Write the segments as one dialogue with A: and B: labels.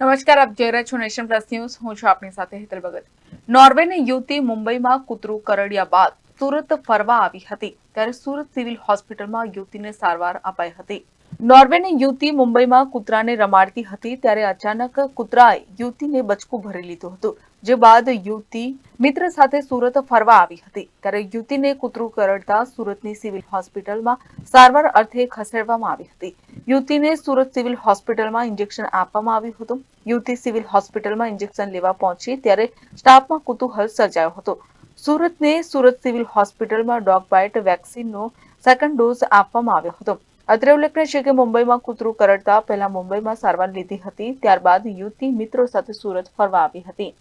A: નમસ્કાર, આપ જોઈ રહ્યા છો નેશન પ્લસ ન્યૂઝ. હું છું આપની સાથે હેતલ ભગત. નોર્વેની યુવતી મુંબઈમાં કૂતરું કરડ્યા બાદ સુરત ફરવા આવી હતી. ત્યારે સુરત સિવિલ હોસ્પિટલમાં યુવતીને સારવાર અપાઈ હતી. નોર્વેની યુવતી મુંબઈમાં કૂતરાને રમાડતી હતી ત્યારે અચાનક કૂતરાએ યુવતીને બચકું ભરી લીધું હતું, જે બાદ યુવતી મિત્ર સાથે સુરત ફરવા આવી હતી. ત્યારે યુવતીને કૂતરું કરડતા સુરતની સિવિલ હોસ્પિટલમાં સારવાર અર્થે ખસેડવામાં આવી હતી. યુવતીને સુરત સિવિલ હોસ્પિટલમાં ઇન્જેક્શન આપવામાં આવ્યું હતું. યુવતી સિવિલ હોસ્પિટલમાં ઇન્જેક્શન લેવા પહોંચી ત્યારે સ્ટાફમાં કુતૂહલ સર્જાયો હતો. સુરતને સુરત સિવિલ હોસ્પિટલમાં ડોગ બાઇટ વેક્સિનનો સેકન્ડ ડોઝ આપવામાં આવ્યો હતો. અત્રે ઉલ્લેખનીય છે કે મુંબઈમાં કૂતરું કરડતા પહેલા મુંબઈમાં સારવાર લીધી હતી ત્યારબાદ યુવતી મિત્રો સાથે સુરત ફરવા આવી હતી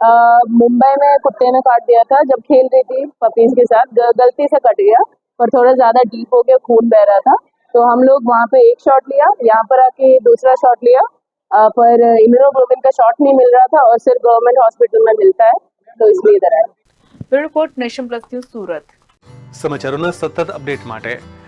B: अ, मुंबई में कुत्ते ने काट दिया था जब खेल रही थी पपीज के साथ ग- गलती से कट गया पर थोड़ा ज़्यादा डीप हो गया खून बह रहा था तो हम लोग वहाँ पे एक शॉट लिया यहाँ पर आके दूसरा शॉट लिया अ, पर इम्यूनोग्लोबिन का शॉट नहीं मिल रहा था और सिर्फ गवर्नमेंट हॉस्पिटल में मिलता है तो इसलिए इधर आए
A: bureau report nation plus news Surat
C: સમાચારોના સતત અપડેટ માટે